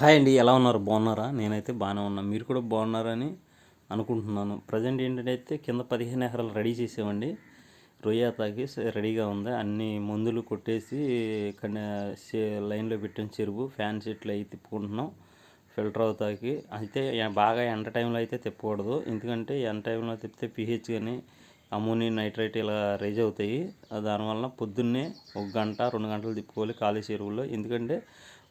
Hi అండి ఎలా ఉన్నారు? బాగున్నారా? నేనైతే బాగానే ఉన్నా. మీరు కూడా బాగున్నారని అనుకుంటున్నాను. ప్రజెంట్ ఏంటంటే అయితే కింద పదిహేను ఎకరాలు రెడీ చేసామండి. రొయ్యాతాకి రెడీగా ఉంది. అన్ని మందులు కొట్టేసి ఇక్కడ లైన్లో పెట్టిన చెరువు ఫ్యాన్ సెట్లు అవి తిప్పుకుంటున్నాం. ఫిల్టర్ అవుతాకి అయితే బాగా ఎండ టైంలో అయితే తిప్పకూడదు. ఎందుకంటే ఎండ టైంలో తిప్పితే పిహెచ్ కానీ అమోనియం నైట్రేట్ ఇలా రైజ్ అవుతాయి. దానివల్ల పొద్దున్నే ఒక గంట రెండు గంటలు తిప్పుకోవాలి ఖాళీ చెరువుల్లో. ఎందుకంటే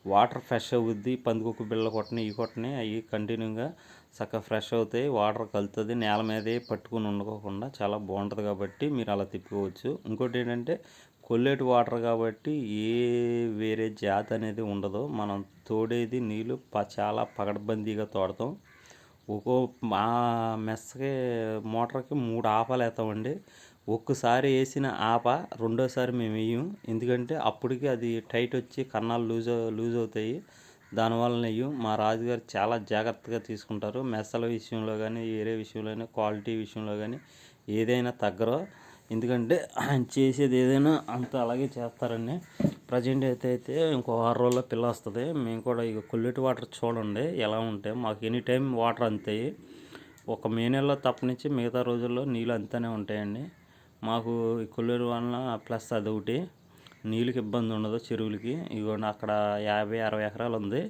వాటర్ ఫ్రెష్ అవుద్ది పందికొక్కు బిళ్ళ కొట్టని ఈ కొట్టని అవి కంటిన్యూగా చక్కగా ఫ్రెష్ అవుతాయి. వాటర్ కలుతుంది నేల మీదే పట్టుకుని ఉండకోకుండా చాలా బాగుంటుంది కాబట్టి మీరు అలా తిప్పుకోవచ్చు. ఇంకోటి ఏంటంటే కొల్లేటి వాటర్ కాబట్టి ఏ వేరే జాతి అనేది ఉండదు. మనం తోడేది నీళ్ళు ప చాలా పగడబందీగా తోడతాం. ఒక్కో మా మెస్సకి మోటార్కి మూడు ఆపాలు వేస్తామండి ఒక్కసారి వేసిన ఆప రెండోసారి మేము వేయం. ఎందుకంటే అప్పటికి అది టైట్ వచ్చి కన్నాలు లూజ్ లూజ్ అవుతాయి. దానివల్ల నెయ్యం మా రాజుగారు చాలా జాగ్రత్తగా తీసుకుంటారు. మెస్సల విషయంలో కానీ వేరే విషయంలో కానీ క్వాలిటీ విషయంలో కానీ ఏదైనా తగ్గరో. ఎందుకంటే ఆయన చేసేది ఏదైనా అంత అలాగే చేస్తారండి. ప్రజెంట్ అయితే అయితే ఇంకో ఆరు రోజుల్లో పిల్ల వస్తుంది. మేము కూడా ఇక కొల్లెటి వాటర్ చూడండి ఎలా ఉంటాయి మాకు ఎనీ టైం వాటర్ అంతాయి. ఒక మే నెలలో తప్పనించి మిగతా రోజుల్లో నీళ్ళు అంతానే ఉంటాయండి. మాకు ఈ కొల్లేరు వలన ప్లస్ అదొకటి. నీళ్ళకి ఇబ్బంది ఉండదు చెరువులకి. ఇదిగోండి అక్కడ యాభై అరవై ఎకరాలు ఉంది.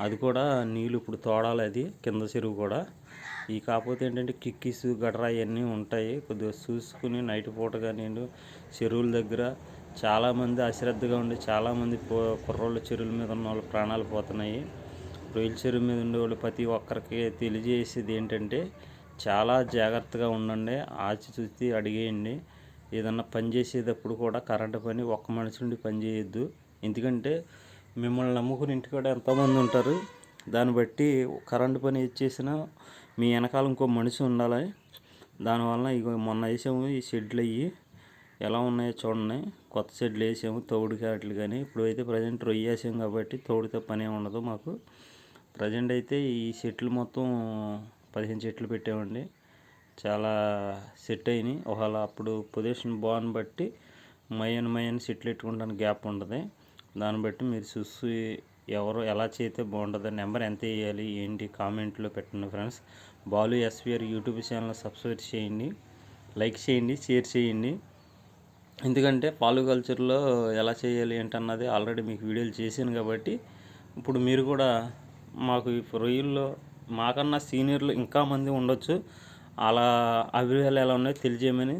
అది కూడా నీళ్ళు ఇప్పుడు తోడాలి అది కింద చెరువు కూడా. ఈ కాకపోతే ఏంటంటే కిక్కీస్ గట్రా ఇవన్నీ ఉంటాయి. కొద్దిగా చూసుకుని నైట్ పూట కానీ చెరువుల దగ్గర చాలామంది అశ్రద్ధగా ఉండి చాలామంది పో కుర్రోళ్ళు చెరువుల మీద ఉన్న వాళ్ళు ప్రాణాలు పోతున్నాయి. రొయ్యల చెరువు మీద ఉండే వాళ్ళు ప్రతి ఒక్కరికి తెలియజేసేది ఏంటంటే చాలా జాగ్రత్తగా ఉండండి. ఆచి చూసి అడిగేయండి. ఏదన్నా పని చేసేటప్పుడు కూడా కరెంటు పని ఒక్క మనిషి నుండి పని చేయొద్దు. ఎందుకంటే మిమ్మల్ని నమ్ముకుని ఇంటికాడ ఎంతోమంది ఉంటారు. దాన్ని బట్టి కరెంటు పని ఇచ్చేసినా మీ వెనకాల ఇంకో మనిషి ఉండాలి. దానివల్ల ఇక మొన్న వేసాము ఈ షెడ్లు అయ్యి. ఎలా ఉన్నాయో చూడండి. కొత్త షెడ్లు వేసాము తోడు వాటిలు కానీ. ఇప్పుడు అయితే ప్రజెంట్ రొయ్య వేసాం కాబట్టి తోడుతో పని ఉండదు మాకు. ప్రజెంట్ అయితే ఈ షెడ్లు మొత్తం పదిహేను చెట్లు పెట్టామండి చాలా సెట్ అయినాయి. ఒకవేళ అప్పుడు పొజిషన్ బాగుని బట్టి మయన్ మయన్ సెట్లు పెట్టుకుంటానికి గ్యాప్ ఉండదు. దాన్ని బట్టి మీరు చూసి ఎవరు ఎలా చేస్తే బాగుంటుంది నెంబర్ ఎంత వేయాలి ఏంటి కామెంట్లో పెట్టండి friends. Balu S V R YouTube channel subscribe చేయండి లైక్ చేయండి షేర్ చేయండి. ఎందుకంటే పాలు కల్చర్లో ఎలా చేయాలి ఏంటన్నది ఆల్రెడీ మీకు వీడియోలు చేశాను కాబట్టి ఇప్పుడు మీరు కూడా మాకు రొయ్యల్లో మాకన్నా సీనియర్లు ఇంకా మంది ఉండొచ్చు. అలా అభిప్రాయాలు ఎలా ఉన్నాయో తెలియజేయమని